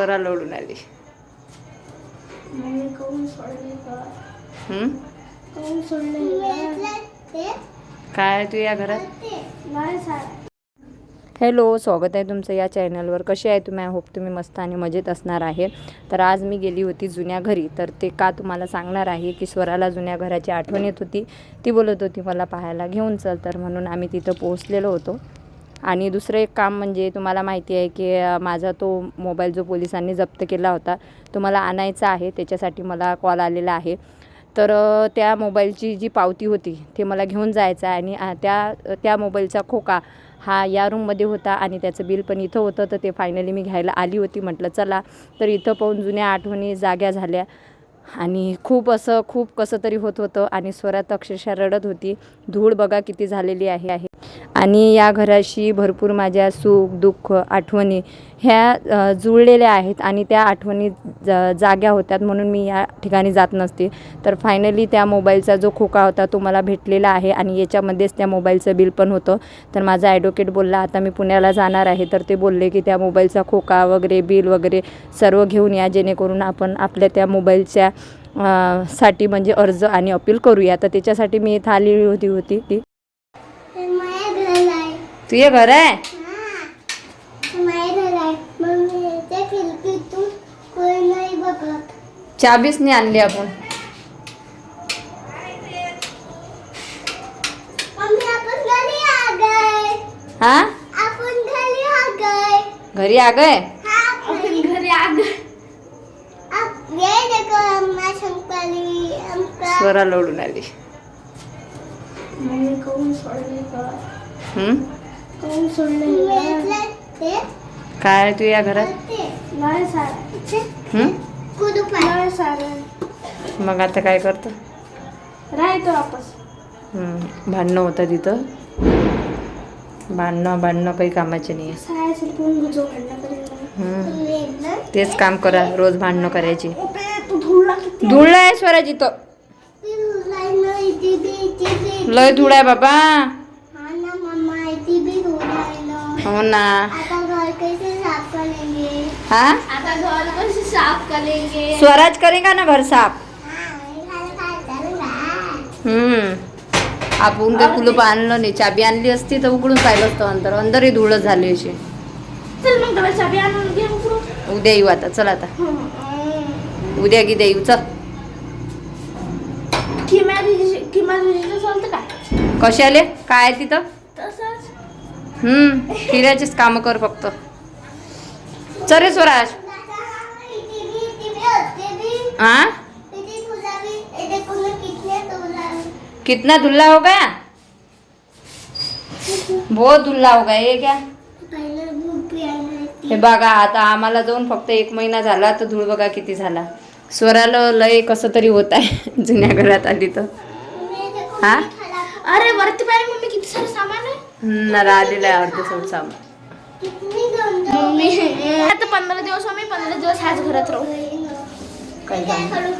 स्वरा लोडून आली. काय तू या घरात? हॅलो स्वागत आहे तुमचं या चॅनलवर. कसे आहे तुम्ही? आय होप तुम्ही मस्त आणि मजेत असणार आहे. तर आज मी गेली होती जुन्या घरी. तर ते का तुम्हाला सांगणार आहे की स्वराला जुन्या घराची आठवण येत होती. ती बोलत होती मला पाहायला घेऊन चल. तर म्हणून आम्ही तिथं पोहोचलेलो होतो. आणि दुसरं एक काम म्हणजे तुम्हाला माहिती आहे की माझा तो मोबाईल जो पोलिसांनी जप्त केला होता तो मला आणायचा आहे त्याच्यासाठी मला कॉल आलेला आहे. तर त्या मोबाईलची जी पावती होती ते मला घेऊन जायचं आहे आणि त्या त्या मोबाईलचा खोका हा या रूममध्ये होता आणि त्याचं बिल पण इथं होतं तर ते फायनली मी घ्यायला आली होती म्हटलं चला. तर इथं पाहून जुन्या आठवणी जाग्या झाल्या आणि खूप असं खूप कसं तरी होत होतं आणि स्वरात अक्षरशः रडत होती. धूळ बघा किती झालेली आहे आहे. आणि या घराशी भरपूर माझ्या सुख दुःख आठवणी ह्या जुळलेल्या आहेत आणि त्या आठवणी ज जाग्या होत्यात म्हणून मी या ठिकाणी जात नसते. तर फायनली त्या मोबाईलचा जो खोका होता तो मला भेटलेला आहे आणि याच्यामध्येच त्या मोबाईलचं बिल पण होतं. तर माझा ॲडव्होकेट बोलला आता मी पुण्याला जाणार आहे. तर ते बोलले की त्या मोबाईलचा खोका वगैरे बिल वगैरे सर्व घेऊन या जेणेकरून आपण आपल्या त्या मोबाईलच्या साठी म्हणजे अर्ज आणि अपील करूया. तर त्याच्यासाठी मी इथं आलेली होती होती ती. आहे? तुझे घर आहे. हा हे कोणी नाही बघत. चाबीच नाही आणली आपण. मम्मी आपण घरी आ गए हा? आपण घरी आ गए घरी आ गए हाँ अपन घरी आ गए अब ये देखो अम्मा शंकरी हमका स्वरा लोडून आली. हम्म? काय तू या घरात? नाही सारा. हम्म? कुदू नाही सारा. मग आता काय करतं? राहतो वापस. हम्म. भांडणं होतं तिथं. भांडणं भांडणं काही कामाचे नाही. हम्म. तेच काम करा रोज भांडणं करायची. तू धुळला किती धुळलं आहे स्वराची तर लय धूळ आहे बाबा हा ना मम्मा इथे भी धुळाय ना हो ना आता घर कैसे साफ करेंगे हा आता घर कैसे साफ करेंगे? स्वराज करेगा ना घर साफ? हम्म। आपण काही कुलूप आणलं नाही. चाबी आणली असती तर उघडून पाहिलं असतं अंतर अंदरही धुळं झाली अशी. चल मग त्याला चाबी आणून घे उघडून. उद्या येऊ आता. चल आता. उद्या की येऊ चल. कशाले? काय आहे तिथं? हम्म फिरायचीच कामं कर फक्त. चल रे स्वराज. हाँ कितना धुल्ला हो गया? बहुत धुल्ला हो गया ये क्या? हे बघा आता आम्हाला जाऊन फक्त एक महिना झाला तर धूळ बघा किती झाला. स्वराला लय कसं तरी होत आहे जुन्या घरात आली तर. हा? अरे वरती पाहिजे मम्मी किती सारं सामान आहे? राहिलेलं आहे अर्ध सामान मम्मी. आता पंधरा दिवस आम्ही पंधरा दिवस ह्याच घरात राहू. काय सामान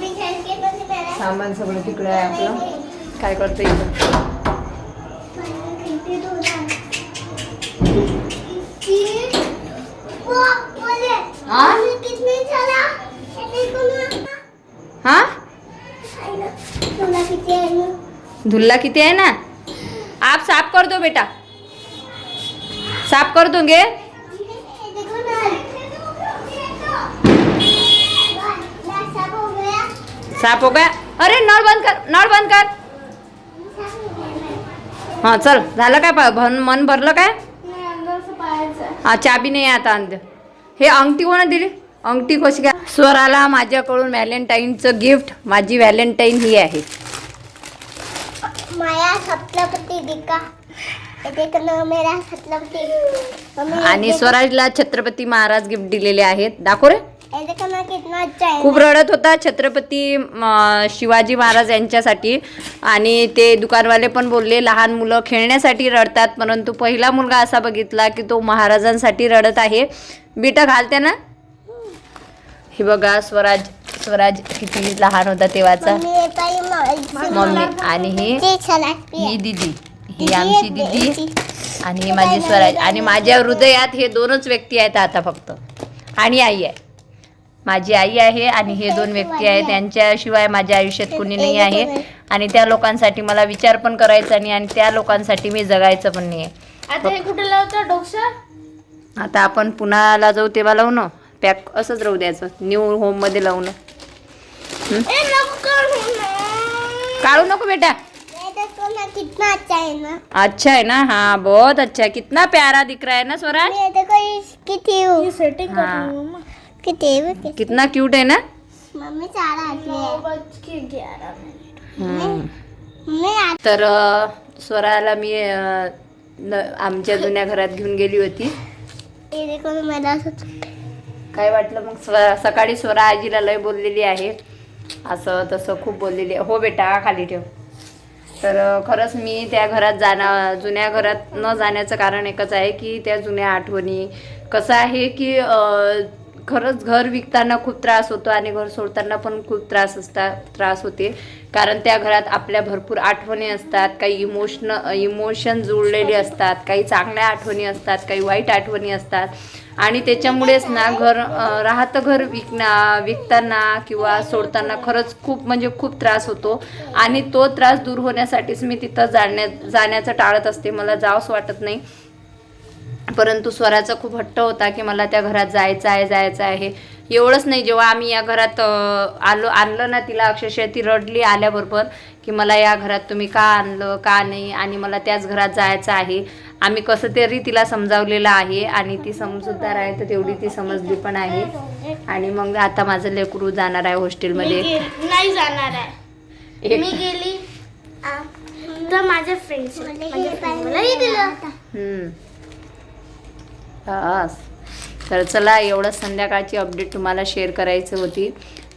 सामान सगळं तिकडे आहे आपलं. काय करतं इथं? हा? हा धुल्ला किती आहे ना? आप साफ कर दो बेटा. साफ कर दोगे। साफ हो गया। अरे नळ बंद कर नळ बंद कर। हा चल झालं काय प- भन मन भरलं काय? हा चाबी नाही आता अंध हे अंगठी कोणा दिली? अंगठी कशी काय? स्वराला माझ्याकडून व्हॅलेंटाईनचं गिफ्ट. माझी व्हॅलेंटाईन ही आहे. माया सप्तपती दिका. आणि स्वराजला छत्रपती महाराज गिफ्ट दिलेले आहेत. दाखव रे. खूप रडत होता छत्रपती शिवाजी महाराज यांच्यासाठी. आणि ते दुकानवाले पण बोलले लहान मुलं खेळण्यासाठी रडतात परंतु पहिला मुलगा असा बघितला की तो महाराजांसाठी रडत आहे. बिटा घालते ना? हे बघा स्वराज स्वराज किती लहान होता तेव्हाचा. मम्मी आणि ही दिदी. ही आमची दिदी आणि ही माझी स्वराज आणि माझ्या हृदयात हे दोनच व्यक्ती आहेत आता फक्त. आणि आई आहे. माझी आई आहे आणि हे दोन व्यक्ती आहेत. त्यांच्याशिवाय माझ्या आयुष्यात कुणी नाही आहे. आणि त्या लोकांसाठी मला विचार पण करायचा नाही आणि त्या लोकांसाठी मी जगायचं पण नाही आहे. आता हे कुठे लावता डोक्सा? आता आपण पुण्याला जाऊ तेव्हा लावू ना. पॅक असंच राहू द्यायचं. न्यू होममध्ये लावून ए नको काढू नको बेटा. कितना अच्छा है ना। अच्छा है ना? हाँ बहुत अच्छा है। कितना प्यारा दिख रहा है ना स्वराज? ये देखो ये हूँ सेटिंग हाँ किती किती कितना क्यूट है ना? मम्मी. मम्मी आट तर स्वराला मी आमच्या जुन्या घरात घेऊन गेली होती. ये देखो ना मला असं काय वाटलं मग स्व सकाळी स्वरा आजीला लय बोललेली आहे. असं तसं खूप बोललेली आहे. हो बेटा खाली ठेव. तर खरंच मी त्या घरात जाणं जुन्या घरात न जाण्याचं कारण एकच आहे की त्या जुन्या आठवणी. कसं आहे की खरंच घर विकताना खूप त्रास होतो आणि घर सोडताना पण खूप त्रास असतात त्रास होते. कारण त्या घरात आपल्या भरपूर आठवणी असतात काही इमोशन इमोशन जुळलेले असतात काही चांगल्या आठवणी असतात काही वाईट आठवणी असतात. आणि त्याच्यामुळेच ना घर राहतं घर विकना विकताना किंवा सोडताना खरंच खूप म्हणजे खूप त्रास होतो. आणि तो त्रास दूर होण्यासाठीच मी तिथं जाण्या जाण्याचं टाळत असते. मला जावंच वाटत नाही. परंतु स्वराचा खूप हट्ट होता की मला त्या घरात जायचं आहे जायचं आहे. एवढंच नाही जेव्हा आम्ही या घरात आलो आणलं ना तिला अक्षरशः ती रडली आल्याबरोबर की मला या घरात तुम्ही का आणलं का नाही आणि मला त्याच घरात जायचं आहे. आम्ही कसं तरी तिला समजावलेलं आहे आणि ती समजूतदार आहे तर तेवढी ती समजली पण आहे. आणि मग आता माझं लेकरू जाणार आहे हॉस्टेलमध्ये. नाही जाणार आहे. मी गेली. तर माझ्या फ्रेंड्स हास. तर चला एवढं संध्याकाळची अपडेट तुम्हाला शेअर करायची होती.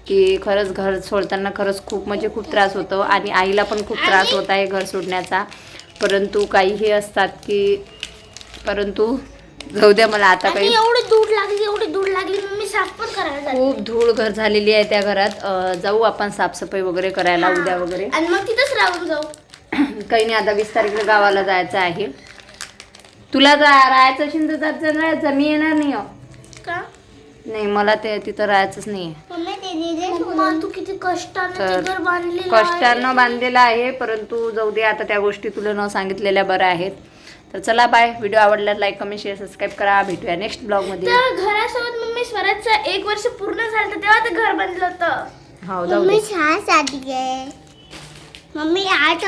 की खरंच घर सोडताना खरंच खूप म्हणजे खूप त्रास होतो आणि आईला पण खूप त्रास होत आहे घर सोडण्याचा. परंतु काही हे असतात की परंतु जाऊ द्या मला आता काही एवढी दूध लागली एवढी दूध लागली मम्मी साफ पण करायला. खूप धूळ घर झालेली आहे त्या घरात. जाऊ आपण साफसफाई वगैरे करायला उद्या वगैरे. आणि मग तिथंच राहून जाऊ. काही नाही आता वीस तारखेला गावाला जायचं आहे. तुला जा राहायचं असेल तर जात राहायचं. मी येणार नाही हो का? नाही मला ते तिथं राहायचंच नाही. मम्मा तू किती कष्टाने तर ते घर बांधलेलं आहे. कष्टानं बांधलेलं आहे परंतु जाऊ दे आता त्या गोष्टी तुला न सांगितलेल्या बऱ्या आहेत. तर चला बाय व्हिडिओ आवडला लाईक कमेंट शेअर सबस्क्राईब करा. भेटूया नेक्स्ट ब्लॉगमध्ये तर घरासोबत मम्मी स्वराजचं एक वर्ष पूर्ण झालं होतं, तेव्हा ते घर बांधलं होतं. हो जाऊ दे. छान आहे. मम्मी आठ